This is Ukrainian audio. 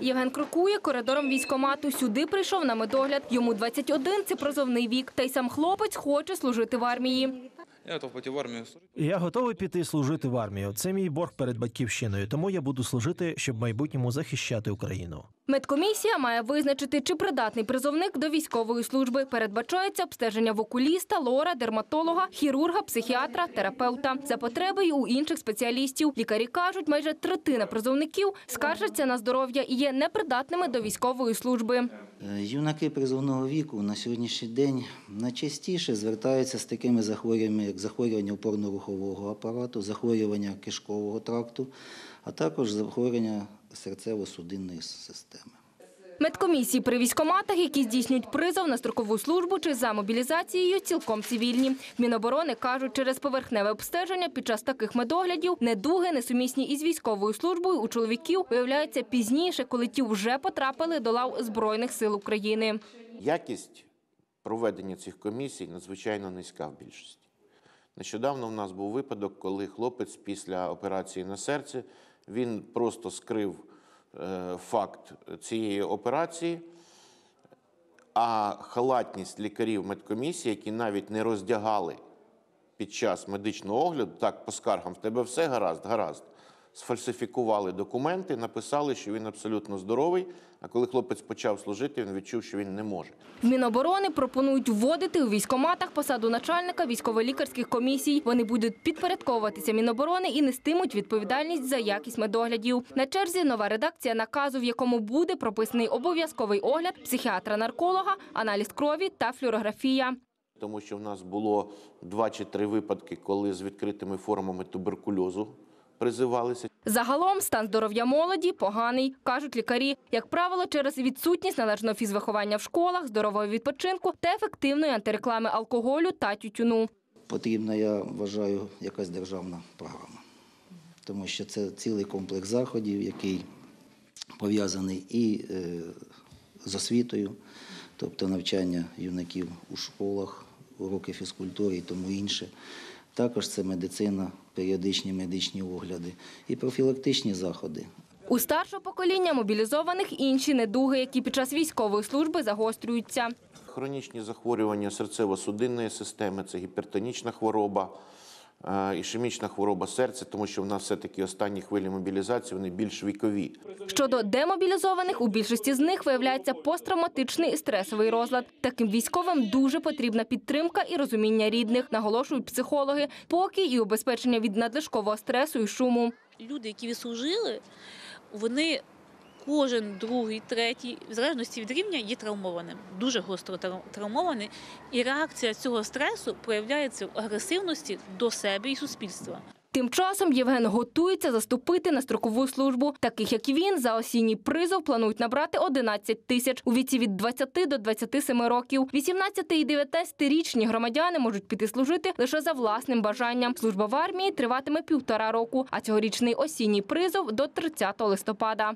Євген крокує коридором військомату. Сюди прийшов на медогляд. Йому 21 – це прозовний вік. Та й сам хлопець хоче служити в армії. Я готов пойти в армію. Я готовий піти служити в армію. Це мій борг перед батьківщиною, тому я буду служити, щоб в майбутньому захищати Україну. Медкомісія має визначити, чи придатний призовник до військової служби. Передбачається обстеження в окуліста, лора, дерматолога, хірурга, психіатра, терапевта. За потреби й у інших спеціалістів. Лікарі кажуть, майже третина призовників скаржаться на здоров'я і є непридатними до військової служби. Е, Юнаки призовного віку на сьогоднішній день найчастіше звертаються з такими захворюваннями, як захворювання опорно-рухового апарату, захворювання кишкового тракту, а також захворювання серцево-судинної системи. Медкомісії при військоматах, які здійснюють призов на строкову службу чи за мобілізацією, цілком цивільні. Міноборони кажуть, через поверхневе обстеження під час таких медоглядів недуги, несумісні із військовою службою, у чоловіків виявляються пізніше, коли ті вже потрапили до лав Збройних сил України. Якість проведення цих комісій надзвичайно низька в більшості. Нещодавно в нас був випадок, коли хлопець після операції на серці він просто скрив е, факт цієї операції, а халатність лікарів медкомісії, які навіть не роздягали під час медичного огляду, так по скаргам, в тебе все гаразд, гаразд. Сфальсифікували документи, написали, що він абсолютно здоровий. А коли хлопець почав служити, він відчув, що він не може. В Міноборони пропонують вводити у військоматах посаду начальника військово-лікарських комісій. Вони будуть підпорядковуватися Міноборони і нестимуть відповідальність за якість медоглядів. На черзі нова редакція наказу, в якому буде прописаний обов'язковий огляд психіатра-нарколога, аналіз крові та флюорографія. Тому що в нас було два чи три випадки, коли з відкритими формами туберкульозу призивалися. Загалом стан здоров'я молоді поганий, кажуть лікарі. Як правило, через відсутність належного фізвиховання в школах, здорового відпочинку та ефективної антиреклами алкоголю та тютюну. Потрібна, я вважаю, якась державна програма, тому що це цілий комплекс заходів, який пов'язаний і е, з освітою, тобто навчання юнаків у школах, уроки фізкультури і тому інше. Також це медицина, періодичні медичні огляди і профілактичні заходи. У старшого покоління мобілізованих інші недуги, які під час військової служби загострюються. Хронічні захворювання серцево-судинної системи, це гіпертонічна хвороба, ішемічна хвороба серця, тому що в нас все-таки останні хвилі мобілізації вони більш вікові. Щодо демобілізованих, у більшості з них виявляється посттравматичний і стресовий розлад. Таким військовим дуже потрібна підтримка і розуміння рідних, наголошують психологи, спокій і убезпечення від надлишкового стресу і шуму. люди, які відслужили, вони кожен другий, третій, в залежності від рівня, є травмованим, дуже гостро трав- травмований. І реакція цього стресу проявляється в агресивності до себе і суспільства. Тим часом Євген готується заступити на строкову службу. Таких як він за осінній призов планують набрати 11 тисяч у віці від 20 до 27 років. 18 і 19-річні громадяни можуть піти служити лише за власним бажанням. Служба в армії триватиме півтора року, а цьогорічний осінній призов до 30 листопада.